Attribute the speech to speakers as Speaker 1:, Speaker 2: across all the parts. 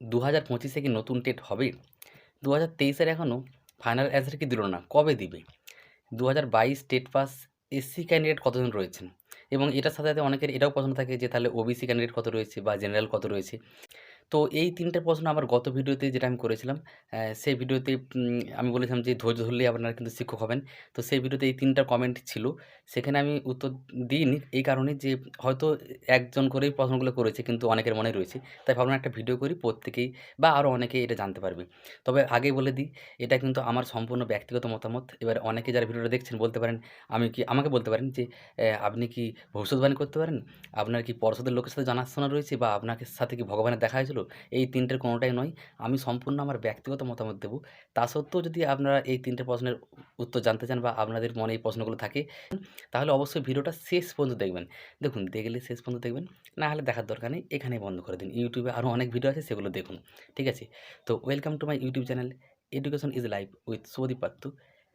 Speaker 1: দু হাজার পঁচিশে কি নতুন টেট হবে? দু হাজার তেইশের এখনও ফাইনাল অ্যান্সার কি দিল না? কবে দিবে? দু হাজার বাইশ টেট পাস এসসি ক্যান্ডিডেট কতজন রয়েছেন? এবং এটার সাথে সাথে অনেকের এটাও প্রশ্ন থাকে যে তাহলে ওবিসি ক্যান্ডিডেট কত রয়েছে বা জেনারেল কত রয়েছে? তো এই তিনটে প্রশ্ন আমার গত ভিডিওতে যেটা আমি করেছিলাম সেই ভিডিওতে আমি বলেছিলাম যে ধৈর্য ধরলেই আপনারা কিন্তু শিক্ষক হবেন। তো সেই ভিডিওতে এই তিনটা কমেন্ট ছিল। সেখানে আমি উত্তর দিইনি এই কারণে যে হয়তো একজন করেই প্রশ্নগুলো করেছে কিন্তু অনেকের মনে রয়েছে। তাই ভাবলাম একটা ভিডিও করি, প্রত্যেকেই বা আরও অনেকেই এটা জানতে পারবে। তবে আগেই বলে দিই, এটা কিন্তু আমার সম্পূর্ণ ব্যক্তিগত মতামত। এবার অনেকে যারা ভিডিওটা দেখছেন বলতে পারেন, আমি কি, আমাকে বলতে পারেন যে আপনি কি ভবিষ্যৎবাণী করতে পারেন? আপনার কি পর্ষদের লোকের সাথে জানাশোনা রয়েছে বা আপনাকে সাথে কি ভগবানের দেখা হয়েছিল? এই তিনটের কোনোটাই নয়। আমি সম্পূর্ণ আমার ব্যক্তিগত মতামত দেবো। তা সত্ত্বেও যদি আপনারা এই তিনটে প্রশ্নের উত্তর জানতে চান বা আপনাদের মনে এই প্রশ্নগুলো থাকে, তাহলে অবশ্যই ভিডিওটা শেষ পর্যন্ত দেখবেন। দেখুন, দেখলে শেষ পর্যন্ত দেখবেন, না হলে দেখার দরকার নেই এখানেই বন্ধ করে দিন। ইউটিউবে আরও অনেক ভিডিও আছে, সেগুলো দেখুন, ঠিক আছে? তো welcome to my YouTube channel education is life with Soudip Pattu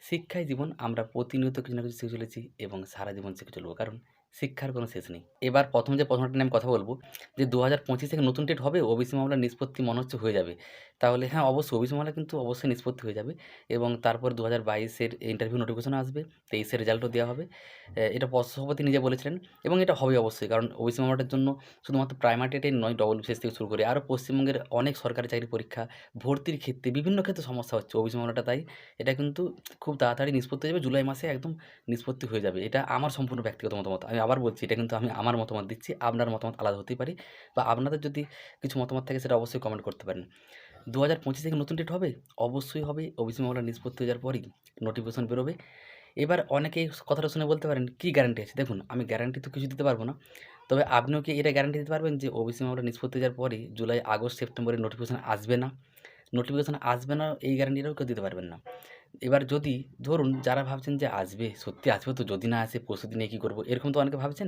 Speaker 1: শিক্ষাই জীবন, আমরা প্রতিনিয়ত কিছু না কিছু শিখে চলেছি এবং সারা জীবন শিখে চলবো। কারণ শিক্ষার কোনো শেষ নেই। এবার প্রথম যে প্রশ্নটা নিয়ে আমি কথা বলব, যে দু হাজার পঁচিশ থেকে নতুন ডেট হবে ওবিসি মামলার নিষ্পত্তি মনে হচ্ছে হয়ে যাবে। তাহলে হ্যাঁ অবশ্যই ওবিসি মামলা কিন্তু অবশ্যই নিষ্পত্তি হয়ে যাবে এবং তারপর দু হাজার বাইশের ইন্টারভিউ নোটিফিকেশন আসবে, তেইশের রেজাল্টও দেওয়া হবে। এটা সভাপতি নিজে বলেছিলেন এবং এটা হবে অবশ্যই কারণ ওবিসি মামলাটার জন্য শুধুমাত্র প্রাইমারি টেটেই নয় ডবল বিশেষ থেকে শুরু করে আরও পশ্চিমবঙ্গের অনেক সরকারি চাকরি পরীক্ষা, ভর্তির ক্ষেত্রে বিভিন্ন ক্ষেত্রে সমস্যা হচ্ছে ওবিসি মামলাটা তাই। এটা কিন্তু খুব তাড়াতাড়ি নিষ্পত্তি হয়ে যাবে, জুলাই মাসে একদম নিষ্পত্তি হয়ে যাবে। এটা আমার সম্পূর্ণ ব্যক্তিগত মতামত, আমি আবার বলছি, এটা কিন্তু আমি আমার মতামত দিচ্ছি, আপনার মতামত আলাদা হতেই পারে। বা আপনাদের যদি কিছু মতামত থাকে, সেটা অবশ্যই কমেন্ট করতে পারেন। দু হাজার পঁচিশ থেকে নতুন ডেট হবে? অবশ্যই হবে। ওবিসি মামলা নিষ্পত্তি হয়ে যাওয়ার পরই নোটিফিকেশন বেরোবে। এবার অনেকেই কথাটা শুনে বলতে পারেন, কী গ্যারান্টি আছে? দেখুন, আমি গ্যারান্টি তো কিছু দিতে পারব না। তবে আপনিও কি এটা গ্যারান্টি দিতে পারবেন যে ওবিসি মামলা নিষ্পত্তি হয়ে যাওয়ার পরই জুলাই, আগস্ট সেপ্টেম্বরে নোটিফিকেশন আসবে না? নোটিফিকেশন আসবে না, এই গ্যারান্টিটাও কেউ দিতে পারবেন না। এবার যদি ধরুন যারা ভাবছেন যে আসবে, সত্যি আসবে তো যদি না আসে প্রস্তুতি নিয়ে কী করব? এরকম তো অনেকে ভাবছেন?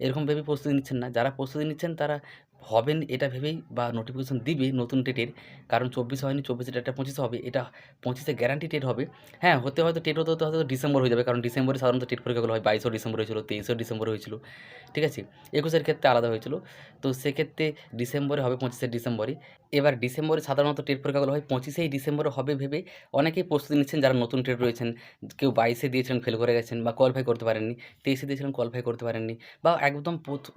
Speaker 1: এরকম ভেবে প্রস্তুতি নিচ্ছেন না। যারা প্রস্তুতি নিচ্ছেন তারা হবেন এটা ভেবেই বা নোটিফিকেশন দিবে নতুন ডেটের কারণ চব্বিশে হয়নি, চব্বিশে ডেটটা পঁচিশে হবে। এটা পঁচিশে গ্যারান্টি টেট হবে। হ্যাঁ হতে হয়তো টেট হতে হয়তো ডিসেম্বর হয়ে যাবে। কারণ ডিসেম্বরে সাধারণত টেট পরীক্ষাগুলো হয়। বাইশও ডিসেম্বর হয়েছিল, তেইশও ডিসেম্বর হয়েছিল। ঠিক আছে? একুশের ক্ষেত্রে আলাদা হয়েছিল। তো সেক্ষেত্রে ডিসেম্বরে হবে, পঁচিশে ডিসেম্বরে এবার ডিসেম্বরে সাধারণত টেট পরীক্ষাগুলো হয়, পঁচিশেই ডিসেম্বরে হবে ভেবে অনেকেই প্রস্তুতি নিচ্ছেন যারা নতুন টেট রয়েছেন। কেউ বাইশে দিয়েছিলেন ফেল করে গেছেন বা কোয়ালিফাই করতে পারেননি, তেইশে দিয়েছিলেন কোয়ালিফাই করতে পারেননি বা একদম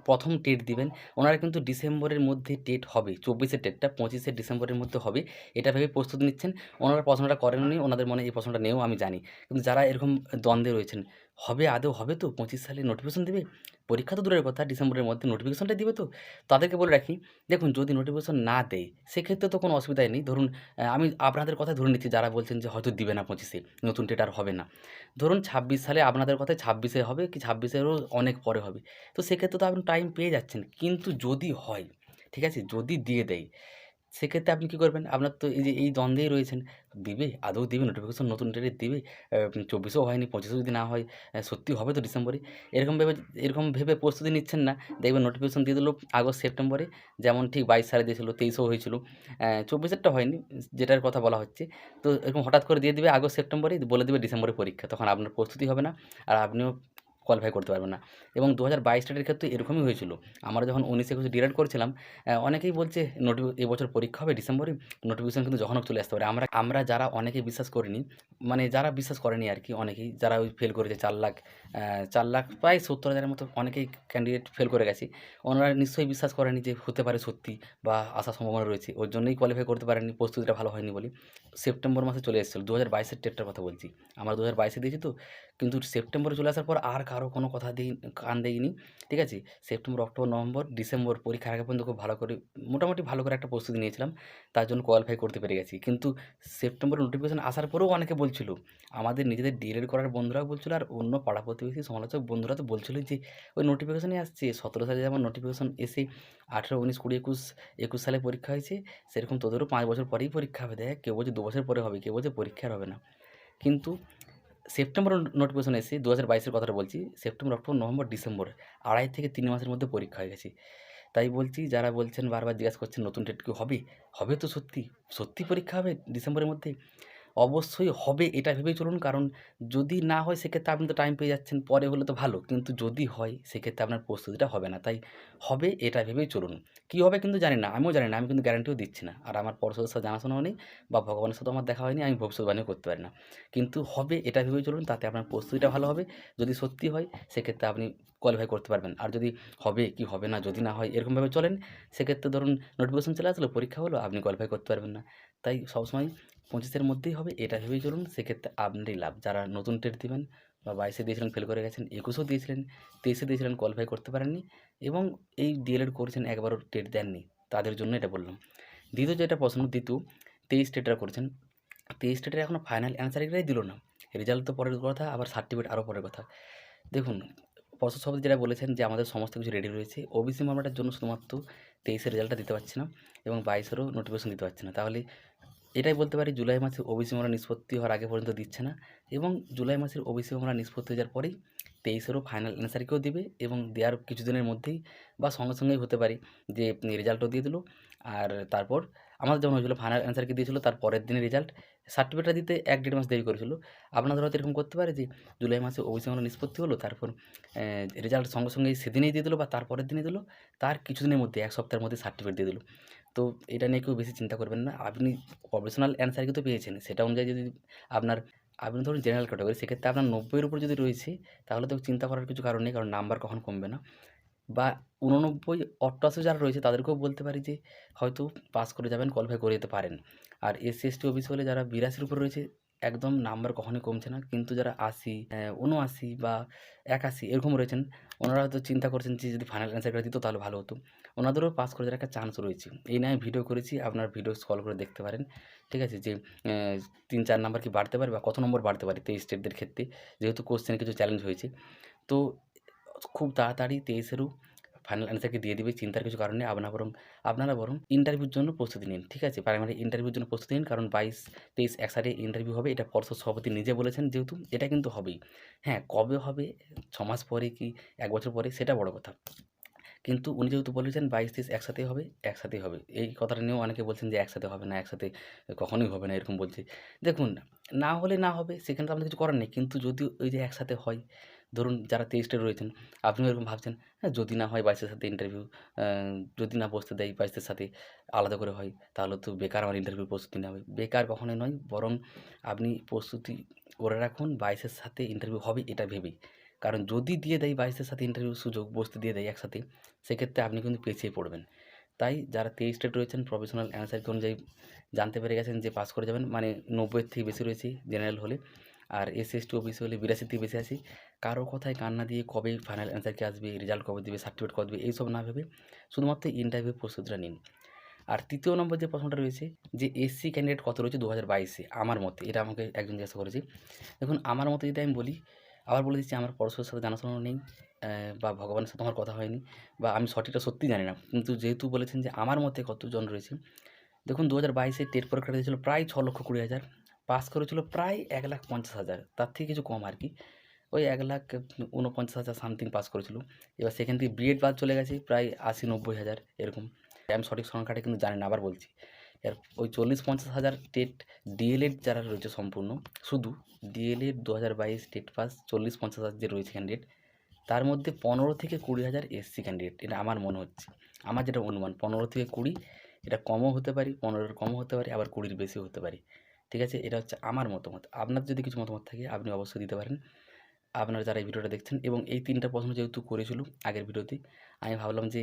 Speaker 1: প্রথম টেট দিবেন, ওনারা কিন্তু ডিসেম্বরের মধ্যে টেট হবে, চব্বিশে টেটটা পঁচিশে ডিসেম্বরের মধ্যে হবে, এটা ভেবে প্রস্তুতি নিচ্ছেন। ওনারা প্রশ্নটা করেননি, ওনাদের মনে এই প্রশ্নটা নেও, আমি জানি। কিন্তু যারা এরকম দ্বন্দ্বে রয়েছেন হবে আদৌ হবে তো? পঁচিশ সালে নোটিফিকেশন দেবে? পরীক্ষা তো দূরের কথা, ডিসেম্বরের মধ্যে নোটিফিকেশনটা দিবে তো? তাদেরকে বলে রাখি, দেখুন যদি নোটিফিকেশন না দেয়, সেক্ষেত্রে তো কোনো অসুবিধাই নেই। ধরুন আমি আপনাদের কথা ধরে নিচ্ছি, যারা বলছেন যে হয়তো দিবে না পঁচিশে, নতুন ডেট আর হবে না। ধরুন ছাব্বিশ সালে আপনাদের কথায় ছাব্বিশে হবে কি ছাব্বিশেরও অনেক পরে হবে। তো সেক্ষেত্রে তো আপনি টাইম পেয়ে যাচ্ছেন। কিন্তু যদি হয়, ঠিক আছে, যদি দিয়ে দেয় সেক্ষেত্রে আপনি কী করবেন? আপনার তো এই যে, এই দ্বন্দ্বেই রয়েছেন, দিবে, আদৌ দিবে নোটিফিকেশন নতুন ডেটে দিবে চব্বিশেও হয়নি, পঁচিশেও যদি না হয় সত্যি হবে তো ডিসেম্বরে? এরকম ভেবে এরকম ভেবে প্রস্তুতি নিচ্ছেন না। দেখবেন নোটিফিকেশন দিয়ে দিলো আগস্ট, সেপ্টেম্বরে, যেমন ঠিক বাইশ সালে দিয়েছিল, তেইশেও হয়েছিল। চব্বিশেরটা হয়নি, যেটার কথা বলা হচ্ছে। তো এরকম হঠাৎ করে দিয়ে দিবে আগস্ট, সেপ্টেম্বরে, বলে দেবে ডিসেম্বরে পরীক্ষা, তখন আপনার প্রস্তুতি হবে না। আর আপনিও কোয়ালিফাই করতে পারবে না। এবং দু হাজার বাইশ ক্ষেত্রে এরকমই হয়েছিল। আমরা যখন উনিশ একুশে ডিরাইট করেছিলাম অনেকেই বলছে নোটি এবছর পরীক্ষা হবে ডিসেম্বরে নোটিফিকেশন কিন্তু যখন চলে আসতে পারে। আমরা আমরা যারা অনেকেই বিশ্বাস করিনি মানে যারা বিশ্বাস করেনি আর কি অনেকেই, যারা ওই ফেল করেছে চার লাখ চার লাখ, প্রায় সত্তর হাজারের মতো অনেকেই ক্যান্ডিডেট ফেল করে গেছে। ওনারা নিশ্চয়ই বিশ্বাস করেনি যে হতে পারে সত্যি বা আসার সম্ভাবনা রয়েছে। ওর জন্যই কোয়ালিফাই করতে পারেনি প্রস্তুতিটা ভালো হয়নি বলে। সেপ্টেম্বর মাসে চলে এসেছিল দু হাজার বাইশের ডেটটার কথা বলছি। আমরা দু হাজার বাইশে দিয়েছি তো, কিন্তু সেপ্টেম্বরে চলে আসার পর আর কোনো কথা দিই কান দিইনি, ঠিক আছে? সেপ্টেম্বর, অক্টোবর, নভেম্বর, ডিসেম্বর পরীক্ষার আগে পর্যন্ত খুব ভালো করে, মোটামুটি ভালো করে একটা প্রস্তুতি নিয়েছিলাম, তার জন্য কোয়ালিফাই করতে পেরে গেছি। কিন্তু সেপ্টেম্বর নোটিফিকেশন আসার পরেও অনেকে বলছিল, আমাদের নিজেদের ডিএলএড করার বন্ধুরাও বলছিল, আর অন্য পাড়া প্রতিবেশী সমালোচক বন্ধুরা তো বলছিল যে, ওই নোটিফিকেশনই আসছে, সতেরো সালে যেমন নোটিফিকেশন এসে আঠেরো, উনিশ, কুড়ি, একুশ একুশ সালে পরীক্ষা হয়েছে, সেরকম তোদেরও পাঁচ বছর পরেই পরীক্ষা হবে, দেখ, কেউ বলছে দু বছর পরে হবে, কেউ বলছে পরীক্ষা আর হবে না। কিন্তু সেপ্টেম্বর নোটিফিকেশন এসে দু হাজার বাইশের কথাটা বলছি, সেপ্টেম্বর, অক্টোবর, নভেম্বর, ডিসেম্বর আড়াই থেকে তিন মাসের মধ্যে পরীক্ষা হয়ে গেছে। তাই বলছি, যারা বলছেন বারবার জিজ্ঞাসা করছেন নতুন ডেট কি হবে? হবে তো সত্যি। সত্যি পরীক্ষা হবে ডিসেম্বরের মধ্যে? অবশ্যই হবে, এটা ভেবেই চলুন। কারণ যদি না হয়, সেক্ষেত্রে আপনি তো টাইম পেয়ে যাচ্ছেন, পরে হলে তো ভালো। কিন্তু যদি হয়, সেক্ষেত্রে আপনার প্রস্তুতিটা হবে না। তাই হবে, এটা ভেবেই চলুন। কী হবে কিন্তু জানি না, আমিও জানি না, আমি কিন্তু গ্যারান্টিও দিচ্ছি না। আর আমার পর্ষদের সাথে জানাশোনাও নেই বা ভগবানের সাথে আমার দেখা হয়নি, আমি ভবিষ্যৎবাণীও করতে পারি না। কিন্তু হবে, এটা ভেবেই চলুন, তাতে আপনার প্রস্তুতিটা ভালো হবে। যদি সত্যি হয়, সেক্ষেত্রে আপনি কোয়ালিফাই করতে পারবেন। আর যদি হবে, কি হবে না, যদি না হয়, এরকমভাবে চলেন, সেক্ষেত্রে ধরুন নোটিফিকেশন চলে আসলো, পরীক্ষা হলো, আপনি কোয়ালিফাই করতে পারবেন না। তাই সবসময় পঁচিশের মধ্যেই হবে, এটা ভেবেই চলুন, সেক্ষেত্রে আপনারই লাভ। যারা নতুন টেট দেবেন বা বাইশে দিয়েছিলেন ফেল করে গেছেন, একুশেও দিয়েছিলেন, তেইশে দিয়েছিলেন কোয়ালিফাই করতে পারেননি এবং এই ডিএলএড করেছেন, একবারও টেট দেননি, তাদের জন্য এটা বললাম। দ্বিতীয় যেটা প্রশ্ন, দ্বিতীয়, তেইশ টেটরা করেছেন, তেইশ টেটের এখনও ফাইনাল অ্যান্সার এটাই দিল না। রেজাল্ট তো পরের কথা, আবার সার্টিফিকেট আরও পরের কথা। দেখুন পর্ষদ সভাপতি যেটা বলেছেন যে, আমাদের সমস্ত কিছু রেডি রয়েছে ওবিসি মামলাটার জন্য শুধুমাত্র তেইশের রেজাল্টটা দিতে পারছি না এবং বাইশেরও নোটিফিকেশন দিতে পারছি না। তাহলে এটাই বলতে পারি জুলাই মাসে ওবিসি মামলা নিষ্পত্তি হওয়ার আগে পর্যন্ত দিচ্ছে না এবং জুলাই মাসের ওবিসি মামলা নিষ্পত্তি হয়ে যাওয়ার পরেই তেইশেরও ফাইনাল অ্যান্সারকেও দিবে এবং দেওয়ার কিছুদিনের মধ্যেই বা সঙ্গে সঙ্গেই হতে পারে যে রেজাল্টও দিয়ে দিল। আর তারপর আমাদের যেমন হয়েছিলো ফাইনাল অ্যান্সারকে দিয়েছিলো, তার পরের দিনে রেজাল্ট সার্টিফিকেটটা দিতে এক দেড় মাস দেরি করেছিল। আপনাদের হয়তো এরকম করতে পারে যে জুলাই মাসে ওবিসি মামলা নিষ্পত্তি হলো, তারপর রেজাল্ট সঙ্গে সঙ্গেই সেদিনেই দিয়ে দিলো বা তার পরের দিনে দিলো, তার কিছুদিনের মধ্যে, এক সপ্তাহের মধ্যে সার্টিফিকেট দিয়ে দিলো। তো এটা নিয়ে কেউ বেশি চিন্তা করবেন না। আপনি প্রফেশনাল অ্যান্সার কিন্তু পেয়েছেন। সেটা অনুযায়ী যদি আপনার, আপনি ধরুন জেনারেল ক্যাটাগরি সেক্ষেত্রে আপনার নব্বইয়ের উপর যদি রয়েছে, তাহলে তো চিন্তা করার কিছু কারণ নেই, কারণ নাম্বার কখন কমবে না। বা উননব্বই অষ্টআশি যারা রয়েছে, তাদেরকেও বলতে পারি যে, হয়তো পাস করে যাবেন কোয়ালিফাই করে যেতে পারেন। আর এসসি এসটি অফিস হলে যারা বিরাশির উপর রয়েছে একদম নাম্বার কখনোই কমছে না। কিন্তু যারা আশি উনআশি বা একাশি এরকম রয়েছেন, ওনারা হয়তো চিন্তা করছেন যে, যদি ফাইনাল অ্যান্সারটা দিত তাহলে ভালো হতো। ওনাদেরও পাস করে একটা চান্স রয়েছে। এই নিয়ে ভিডিও করেছি, আপনার ভিডিও স্কল করে দেখতে পারেন। ঠিক আছে? যে তিন, চার নাম্বার কি বাড়তে পারে বা কত নম্বর বাড়তে পারে তেইশ স্টেটদের ক্ষেত্রে? যেহেতু কোশ্চেন কিছু চ্যালেঞ্জ হয়েছে। তো খুব তাড়াতাড়ি তেইশেরও ফাইনাল অ্যান্সারকে দিয়ে দিবে, চিন্তার কিছু কারণে আপনার বরং, আপনারা বরং ইন্টারভিউর জন্য প্রস্তুতি নিন, ঠিক আছে? প্রাইমারি ইন্টারভিউর জন্য প্রস্তুতি নিন, কারণ বাইশ, তেইশ একসাথে ইন্টারভিউ হবে, এটা পর্ষদ সভাপতি নিজে বলেছেন যেহেতু, এটা কিন্তু হবেই। হ্যাঁ কবে হবে ছ মাস পরে কি, এক বছর পরে, সেটা বড় কথা। কিন্তু উনি যেহেতু বলেছেন বাইশ, তেইশ একসাথেই হবে একসাথেই হবে। এই কথাটা নিয়েও অনেকে বলছেন যে একসাথে হবে না একসাথে কখনোই হবে না, এরকম বলছে। দেখুন, না হলে না হবে, সেখানে তো আমাদের কিছু করার নেই, কিন্তু যদি ওই যে একসাথে হয় ধরুন যারা তেইশটা রয়েছেন, আপনিও এরকম ভাবছেন হ্যাঁ যদি না হয় বাইশের সাথে ইন্টারভিউ যদি না বসতে দেয় বাইশের সাথে আলাদা করে হয়, তাহলে তো বেকার আমার ইন্টারভিউ প্রস্তুতি নেওয়া হবে। বেকার কখনোই নয়, বরং আপনি প্রস্তুতি করে রাখুন, বাইশের সাথে ইন্টারভিউ হবে এটা ভেবেই। কারণ যদি দিয়ে দেয় বাইশের সাথে ইন্টারভিউ সুযোগ, বসতে দিয়ে দেয় একসাথে, সেক্ষেত্রে আপনি কিন্তু পিছিয়ে পড়বেন। তাই যারা তেইশ স্টেট রয়েছেন প্রফেশনাল অ্যান্সারকে অনুযায়ী জানতে পেরে গেছেন যে পাস করে যাবেন মানে নব্বইয়ের থেকে বেশি রয়েছে জেনারেল হলে আর এস এস টি ওবিসি হলে বিরাশির থেকে বেশি আছি। কারও কথায় কান্না দিয়ে কবে ফাইনাল অ্যান্সার কি আসবে রেজাল্ট কবে দেবে সার্টিফিকেট কবে দেবে, এইসব না ভেবে শুধুমাত্র ইন্টারভিউ প্রস্তুতিটা নিন। আর তৃতীয় নম্বর যে প্রশ্নটা রয়েছে যে এসসি ক্যান্ডিডেট কত রয়েছে দু হাজার বাইশে, আমার মতে, এটা আমাকে একজন জিজ্ঞাসা করেছে। দেখুন, আমার মতে যদি আমি বলি, আবার বলে দিচ্ছি আমার পরস্পরের সাথে জানাশোনা নেই বা ভগবানের সাথে আমার কথা হয়নি, বা আমি সঠিকটা সত্যি জানি না। কিন্তু যেহেতু বলেছেন যে আমার মতে কতজন রয়েছে, দেখুন দু হাজার বাইশে টেট পরীক্ষাটা দিয়েছিল প্রায় ছ লক্ষ কুড়ি হাজার। পাস করেছিল প্রায় এক লাখ পঞ্চাশ হাজার। তার থেকে কিছু কম আর কি। ওই এক লাখ উনপঞ্চাশ হাজার সামথিং পাস করেছিল। এবার সেখান থেকে বিএড বাদ চলে গেছে, প্রায় আশি নব্বই হাজার এরকম। আমি সঠিক সংখ্যাটা কিন্তু জানি না, আবার বলছি। এর ওই চল্লিশ পঞ্চাশ হাজার টেট ডিএলএড যারা রয়েছে সম্পূর্ণ, শুধু ডিএলএড দু হাজার বাইশ টেট পাস চল্লিশ পঞ্চাশ হাজার যে রয়েছে ক্যান্ডিডেট তার মধ্যে পনেরো থেকে কুড়ি হাজার এসসি ক্যান্ডিডেট এটা আমার মনে হচ্ছে। আমার যেটা অনুমান, পনেরো থেকে কুড়ি, এটা কমও হতে পারি, পনেরোর কমও হতে পারে, আবার কুড়ির বেশিও হতে পারে। ঠিক আছে? এটা হচ্ছে আমার মতামত। আপনার যদি কিছু মতামত থাকে, আপনি অবশ্যই দিতে পারেন। আপনারা যারা এই ভিডিওটা দেখছেন এবং এই তিনটা প্রশ্ন যেহেতু করেছিল আগের ভিডিওতে, আমি ভাবলাম যে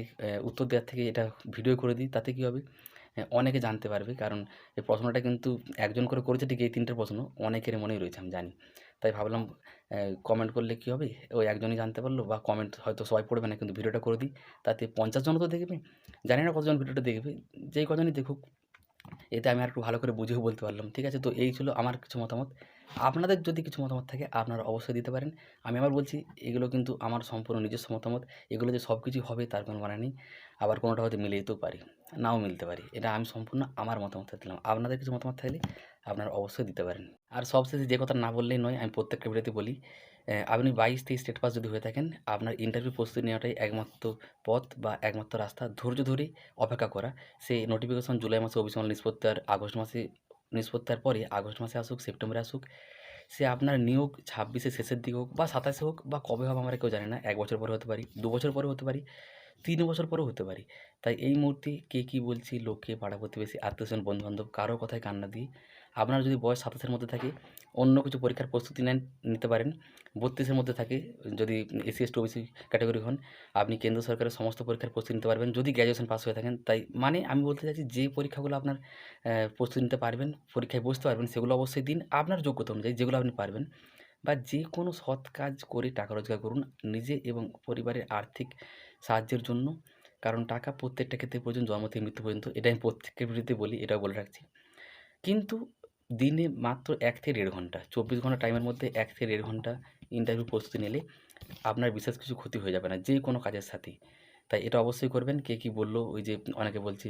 Speaker 1: উত্তর দেওয়ার থেকে এটা ভিডিও করে দিই, তাতে কী হবে? অনেকে জানতে পারবে, কারণ এই প্রশ্নটা কিন্তু একজন করে করেছে ঠিক এই তিনটে প্রশ্ন, অনেকের মনেই রয়েছে, আমি জানি। তাই ভাবলাম কমেন্ট করলে কী হবে? ওই একজনই জানতে পারল বা কমেন্ট হয়তো সবাই পড়বে না, কিন্তু ভিডিওটা করে দিই। তাতে পঞ্চাশ জন তো দেখবে, জানি না কতজন ভিডিওটা দেখবে যেই কজনই দেখুক এতে আমি আর একটু ভালো করে বুঝেও বলতে পারলাম, ঠিক আছে? তো এই ছিল আমার কিছু মতামত। আপনাদের যদি কিছু মতামত থাকে, আপনারা অবশ্যই দিতে পারেন। আমি আবার বলছি, এগুলো কিন্তু আমার সম্পূর্ণ নিজস্ব মতামত। এগুলো যে সব কিছুই হবে, তার কোনো মানে নেই। আবার কোনোটা হয়তো মিলে যেতেও পারি, নাও মিলতে পারি। এটা আমি সম্পূর্ণ আমার মতামত দিলাম। আপনাদের কিছু মতামত থাকলে আপনারা অবশ্যই দিতে পারেন। আর সবশেষে যে কথা না বললেই নয়, আমি প্রত্যেকটা ভিডিওতে বলি আপনি বাইশ তেইশ স্টেট পাস যদি হয়ে থাকেন, আপনার ইন্টারভিউ প্রস্তুতি নেওয়াটাই একমাত্র পথ বা একমাত্র রাস্তা ধৈর্য ধরে অপেক্ষা করা। সেই নোটিফিকেশন জুলাই মাসে অভিসমাল নিষ্পত্তি আর আগস্ট মাসে নিষ্পত্তার পরে আগস্ট মাসে আসুক, সেপ্টেম্বরে আসুক, সে আপনার নিয়োগ ছাব্বিশে শেষের দিকে হোক বা সাতাশে হোক বা কবে হবে আমরা কেউ জানি না, এক বছর পরে হতে পারি, দু বছর পরে হতে পারি। তিন বছর পরেও হতে পারি। তাই এই মুহূর্তে কে কী বলছি, লোককে পাড়া প্রতিবেশী, আত্মীয়স্বজন, বন্ধুবান্ধব, কারও কথায় কান না দিয়ে আপনার যদি বয়স সাতাশের মধ্যে থাকে, অন্য কিছু পরীক্ষার প্রস্তুতি নেন, নিতে পারেন। বত্রিশের মধ্যে থাকে, যদি এসসি, এসটি, ওবিসি ক্যাটাগরি হন, আপনি কেন্দ্র সরকারের সমস্ত পরীক্ষার প্রস্তুতি নিতে পারবেন। যদি গ্র্যাজুয়েশন পাস হয়ে থাকেন, তাই মানে আমি বলতে চাইছি, যে পরীক্ষাগুলো আপনার প্রস্তুতি নিতে পারবেন, পরীক্ষায় বসতে পারবেন, সেগুলো অবশ্যই দিন। আপনার যোগ্যতা অনুযায়ী যেগুলো আপনি পারবেন বা যে কোনো সৎ কাজ করে টাকা রোজগার করুন, নিজে এবং পরিবারের আর্থিক সাহায্যের জন্য। কারণ টাকা প্রত্যেকটা ক্ষেত্রে প্রয়োজন, জন্ম থেকে মৃত্যু পর্যন্ত। এটা আমি প্রত্যেকের বিরুদ্ধে বলি এটাও বলে রাখছি। কিন্তু দিনে মাত্র এক থেকে দেড় ঘণ্টা, চব্বিশ ঘণ্টা টাইমের মধ্যে এক থেকে দেড় ঘণ্টা ইন্টারভিউ প্রস্তুতি নিলে আপনার বিশেষ কিছু ক্ষতি হয়ে যাবে না যে কোনো কাজের সাথে তাই এটা অবশ্যই করবেন। কে কী বলল, ওই যে অনেকে বলছে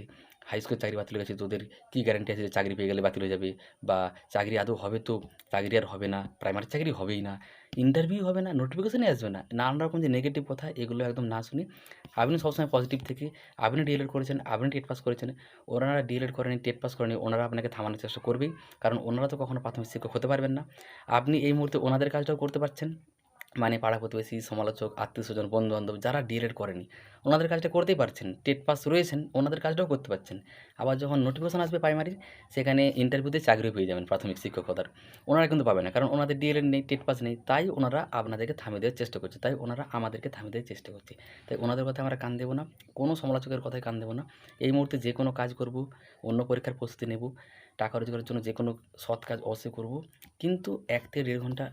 Speaker 1: হাই স্কুল চাকরি বাতিল হয়ে গেছে তোদের কী গ্যারান্টি আছে যে চাকরি পেয়ে গেলে বাতিল হয়ে যাবে? বা, চাকরি আদৌ হবে তো? চাকরি আর হবে না প্রাইমারি চাকরি হবেই না। ইন্টারভিউ হবে না নোটিফিকেশনই আসবে না। নানান রকম যে নেগেটিভ কথা, এগুলো একদম না শুনে আপনি সবসময় পজিটিভ থেকে, আপনি ডিএলএড করেছেন, আপনি টেট পাস করেছেন, ওনারা ডিএলএড করেনি, টেট পাস করেনি, ওনারা আপনাকে থামানোর চেষ্টা করবেই। কারণ ওনারা তো কখনো প্রাথমিক শিক্ষক হতে পারবেন না। আপনি এই মুহূর্তে ওনাদের কাজটাও করতে পারছেন। মানে পাড়া প্রতিবেশী, সমালোচক, আত্মীয় স্বজন বন্ধু বান্ধব যারা ডিএলএড করেনি, ওনাদের কাজটা করতেই পারছেন, টেট পাস রয়েছেন, ওনাদের কাজটাও করতে পারছেন। আবার যখন নোটিফিকেশন আসবে প্রাইমারির সেখানে ইন্টারভিউতে চাকরি পেয়ে যাবেন প্রাথমিক শিক্ষকতার ওনারা কিন্তু পাবে না, কারণ ওনাদের ডিএলএড নেই, টেট পাস নেই, তাই ওনারা আপনাদেরকে থামিয়ে দেওয়ার চেষ্টা করছে, তাই ওনারা আমাদেরকে থামিয়ে দেওয়ার চেষ্টা করছে। তাই ওনাদের কথায় আমরা কান দেবো না, কোনো সমালোচকের কথায় কান দেবো না, এই মুহূর্তে যে কোনো কাজ করব, অন্য পরীক্ষার প্রস্তুতি নেব টাকা রোজগারের জন্য যে কোনো সৎ কাজ অবশ্যই করব। কিন্তু এক থেকে দেড় ঘণ্টা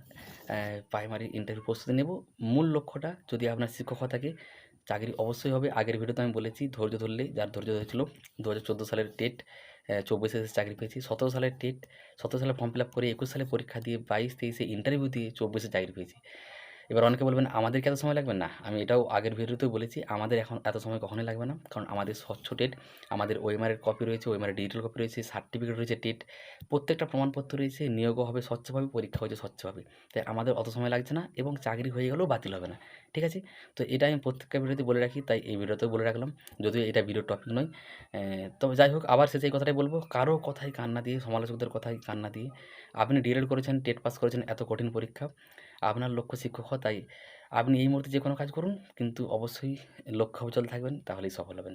Speaker 1: প্রাইমারি ইন্টারভিউ প্রস্তুতি নেব। মূল লক্ষ্যটা যদি আপনার শিক্ষকতা থাকে, চাকরি অবশ্যই হবে। আগের ভিডিওতে আমি বলেছি, ধৈর্য ধরলে, যার ধৈর্য ধরেছিল দু হাজার চোদ্দ সালের টেট চব্বিশে চাকরি পেয়েছি। সতেরো সালের টেট সতেরো সালে ফর্ম ফিল আপ করে একুশ সালে পরীক্ষা দিয়ে বাইশ, তেইশে ইন্টারভিউ দিয়ে চব্বিশে চাকরি পেয়েছি। এবার অনেকে বলবেন, আমাদেরকে এত সময় লাগবে না। আমি এটাও আগের ভিডিওতেও বলেছি, আমাদের এখন এত সময় কখনোই লাগবে না। কারণ আমাদের স্বচ্ছ টেট, আমাদের ওয়েমারের কপি রয়েছে ওয়েমারের ডিজিটাল কপি রয়েছে সার্টিফিকেট রয়েছে টেট, প্রত্যেকটা প্রমাণপত্র রয়েছে, নিয়োগও হবে স্বচ্ছভাবে, পরীক্ষা হয়েছে স্বচ্ছভাবে। তাই আমাদের অত সময় লাগছে না এবং চাকরি হয়ে গেলেও বাতিল হবে না। ঠিক আছে? তো এটা আমি প্রত্যেকটা ভিডিওতে বলে রাখি, তাই এই ভিডিওতেও বলে রাখলাম, যদিও এটা ভিডিওর টপিক নয়। তবে যাই হোক, আবার শেষে এই কথাটাই বলব, কারও কথাই কান্না দিয়ে, সমালোচকদের কথাই কান্না দিয়ে, আপনি ডিএলএড করেছেন, টেট পাস করেছেন, এত কঠিন পরীক্ষা আপনার লক্ষ্য শিক্ষক হওয়া, তাই আপনি এই মুহূর্তে যে কোনো কাজ করুন, কিন্তু অবশ্যই লক্ষ্য উজ্জ্বল থাকবেন, তাহলেই সফল হবেন।